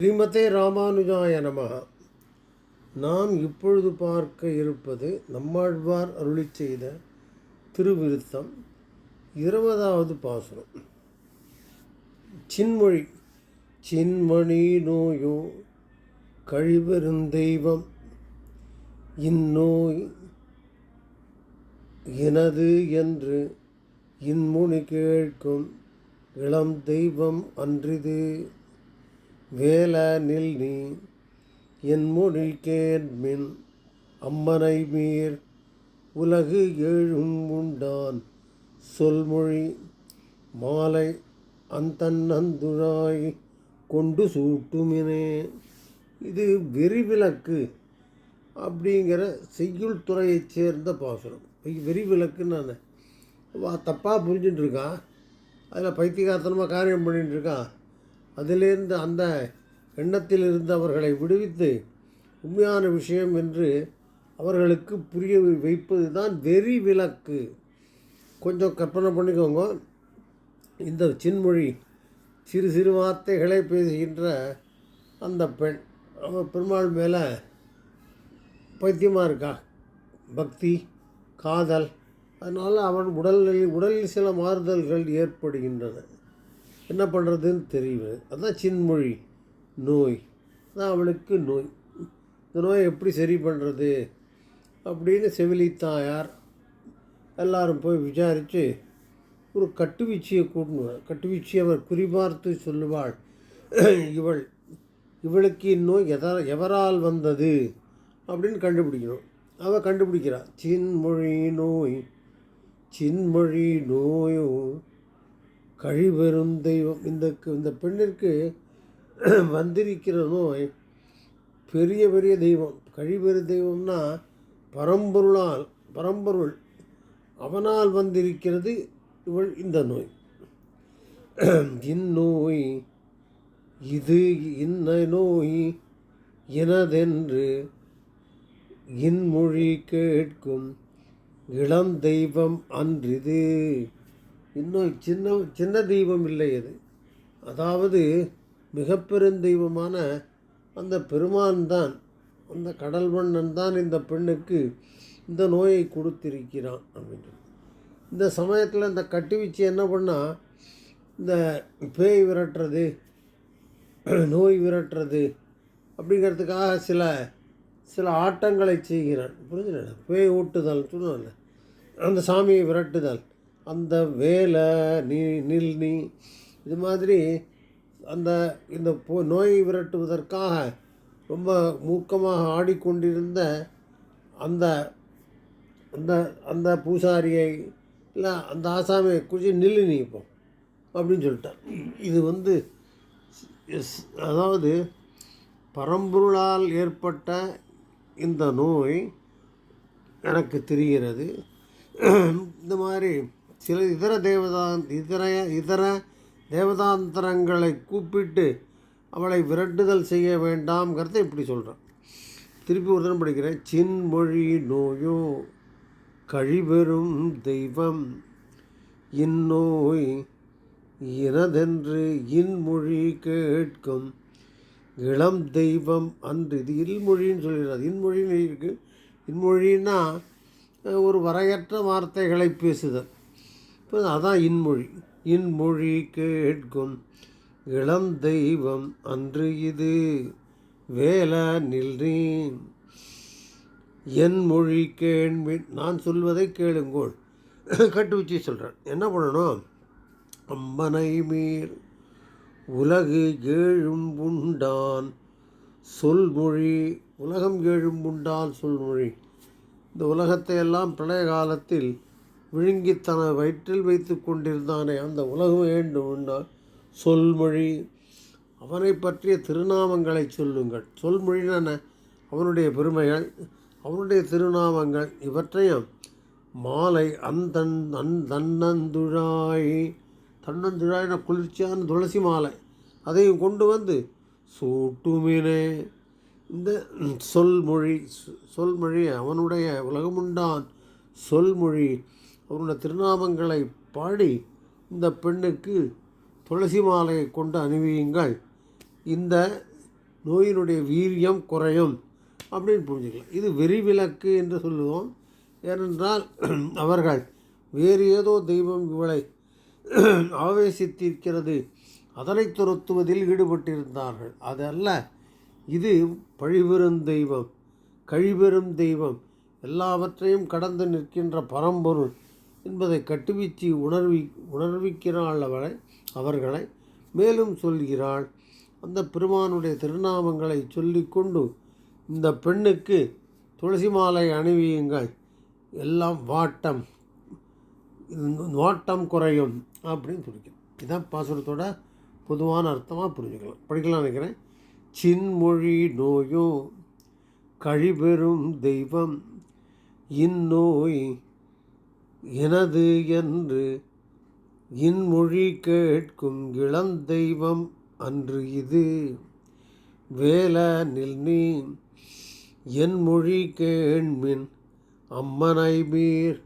ஸ்ரீமதே ராமானுஜாய நமः நாம் இப்பொழுது பார்க்க இருப்பது நம்மாழ்வார் அருளிச் செய்த திருவிருத்தம் இருபதாவது பாசுரம். சின்மொழி சின்மணி நோயோ கழிவெருந்தெய்வம் இந்நோய் எனது என்று இன்முனி கேட்கும் இளம் தெய்வம் அன்றிது. வேல நில் நீ என் மொழி கேட்மின் அம்மனை மீர் உலகு எழும் உண்டான் சொல்மொழி மாலை அந்தன்னந்துழாய் கொண்டு சூட்டுமினே. இது வெறிவிளக்கு அப்படிங்கிற செய்யுள் துறையைச் சேர்ந்த பாசுரம். வெறிவிளக்குன்னு நான் வா தப்பாக புரிஞ்சுட்டுருக்கான் அதில் பைத்தியகார்த்தனமாக காரியம் பண்ணிகிட்டு இருக்கான் அதிலிருந்து அந்த எண்ணத்தில் இருந்து அவர்களை விடுவித்து உண்மையான விஷயம் என்று அவர்களுக்கு புரிய வைப்பது தான் வெறி விளக்கு. கொஞ்சம் கற்பனை பண்ணிக்கோங்க. இந்த சின்மொழி சிறு சிறு வார்த்தைகளை பேசுகின்ற அந்த பெண் அவன் பெருமாள் மேலே பைத்தியமாக இருக்கா? பக்தி காதல் அதனால் அவன் உடலில் உடலில் சில மாறுதல்கள் ஏற்படுகின்றன. என்ன பண்ணுறதுன்னு தெரியல. அதுதான் சின்மொழி நோய். அதான் அவளுக்கு நோய். இந்த நோயை எப்படி சரி பண்ணுறது அப்படின்னு செவிலித்தாயார் எல்லாரும் போய் விசாரித்து ஒரு கட்டுவீச்சியை கூட்டினுவார் கட்டுவீச்சி அவர் குறிபார்த்து சொல்லுவாள். இவள் இவளுக்கு இந்நோய் எதா எவரால் வந்தது? அப்படின்னு கண்டுபிடிக்கணும். அவள் கண்டுபிடிக்கிறாள் சின்மொழி நோய் சின்மொழி நோயும் கழிவெறும் தெய்வம். இந்த இந்த பெண்ணிற்கு வந்திருக்கிற நோய் பெரிய பெரிய தெய்வம். கழிவெறு தெய்வம்னா பரம்பொருளால் பரம்பொருள் அவனால் வந்திருக்கிறது இவள் இந்த நோய். இந்நோய் இது இன்ன நோய் எனதென்று இன்மொழி கேட்கும் இளம் தெய்வம் அன்றிது. இன்னும் சின்ன சின்ன தெய்வம் இல்லை அது. அதாவது மிக பெருந்தெய்வமான அந்த பெருமான் தான் அந்த கடல் தான் இந்த பெண்ணுக்கு இந்த நோயை கொடுத்திருக்கிறான் அப்படின்னு இந்த சமயத்தில் இந்த கட்டுவீச்சு என்ன பண்ணால் இந்த பேய் விரட்டுறது நோய் விரட்டுறது அப்படிங்கிறதுக்காக சில சில ஆட்டங்களை செய்கிறான். புரிஞ்சுடா பேய் ஊட்டுதல் சொன்னல அந்த சாமியை விரட்டுதல். அந்த வேலை நீ நில் நீ. இது மாதிரி அந்த இந்த போ நோயை விரட்டுவதற்காக ரொம்ப மூக்கமாக ஆடிக்கொண்டிருந்த அந்த அந்த அந்த பூசாரியை இல்லை அந்த ஆசாமியை குறித்து நில்லு நீ இப்போ அப்படின்னு சொல்லிட்டான் இது வந்து அதாவது பரம்பொருளால் ஏற்பட்ட இந்த நோய் எனக்கு தெரிகிறது. இந்த மாதிரி சில இதர தேவதா இதர இதர தேவதாந்திரங்களை கூப்பிட்டு அவளை விரட்டுதல் செய்ய வேண்டாம்ங்கிறத இப்படி சொல்கிறான் திருப்பி ஒரு தினம் படிக்கிறேன். சின்மொழி நோயோ கழிபெறும் தெய்வம் இந்நோய் எனதென்று இன்மொழி கேட்கும் இளம் தெய்வம். அன்று இது இல்மொழின்னு சொல்கிறார் இன்மொழின்னு இருக்குது இன்மொழின்னா ஒரு வரையற்ற வார்த்தைகளை பேசுதல். இப்போ அதான் இன்மொழி. இன்மொழி கேட்கும் இளம் தெய்வம் அன்று இது வேல நில்றேன். என் மொழி கேள்வின் நான் சொல்வதை கேளுங்கோள். கட்டு வச்சு சொல்கிறேன் என்ன பண்ணணும்? அம்பனை மீர் உலகு ஏழும் உண்டான் சொல்மொழி. உலகம் ஏழும் உண்டான் சொல்மொழி. இந்த உலகத்தை எல்லாம் பிரளய காலத்தில் விழுங்கி தன வயிற்றில் வைத்து கொண்டிருந்தானே. அந்த உலகம் வேண்டும் என்றால் சொல்மொழி. அவனை பற்றிய திருநாமங்களை சொல்லுங்கள். சொல்மொழினான அவனுடைய பெருமைகள் அவனுடைய திருநாமங்கள் இவற்றையும் மாலை அந்தன் அந் தன்னந்துழாய். தன்னந்துழாயின குளிர்ச்சியான துளசி மாலை. அதையும் கொண்டு வந்து சூட்டுமினே. இந்த சொல்மொழி சொல்மொழி அவனுடைய உலகமுண்டான். சொல்மொழி அவருடைய திருநாமங்களை பாடி இந்த பெண்ணுக்கு துளசி மாலையை கொண்டு அணிவியுங்கள். இந்த நோயினுடைய வீரியம் குறையும் அப்படின்னு புரிஞ்சுக்கலாம். இது வெறிவிலக்கு என்று சொல்லுவோம். ஏனென்றால் அவர்கள் வேறு ஏதோ தெய்வம் இவளை ஆவேசித்திருக்கிறது. அதனை துரத்துவதில் ஈடுபட்டிருந்தார்கள். அதல்ல இது பழிபெரும் தெய்வம் கழிபெரும் தெய்வம். எல்லாவற்றையும் கடந்து நிற்கின்ற பரம்பொருள். என்பதை கட்டுவிச்சு உணர்வி உணர்விக்கிறாள் அவளை அவர்களை மேலும் சொல்கிறாள். அந்த பெருமானுடைய திருநாமங்களை சொல்லிக்கொண்டு இந்த பெண்ணுக்கு துளசி மாலை அணிவியுங்கள். எல்லாம் வாட்டம். வாட்டம் குறையும் அப்படின்னு சொல்லிக்கிறேன். இதுதான் பாசுரத்தோட பொதுவான அர்த்தமாக புரிஞ்சுக்கலாம். படிக்கலாம் நினைக்கிறேன். சின்மொழி நோயோ கழிபெறும் தெய்வம். இந்நோய் எனது என்று இன்மொழி கேட்கும் இளந்தெய்வம் அன்று இது. வேலனில் நீ என் மொழி கேண்மின் அம்மனை மீர்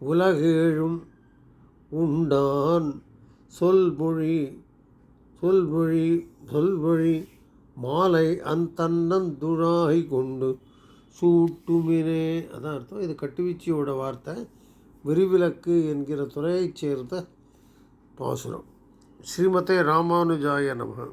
உலகேழும் உண்டான். சொல்மொழி சொல்மொழி சொல்மொழி மாலை அந்தன்னந்துழாய் கொண்டு சூட்டுமினே. அதான் அர்த்தம். இது கட்டுவீச்சியோட வார்த்தை. விரிவிலக்கு என்கிற துறையைச் சேர்ந்த பாசுரம். ஸ்ரீமதே ராமானுஜாய நமக.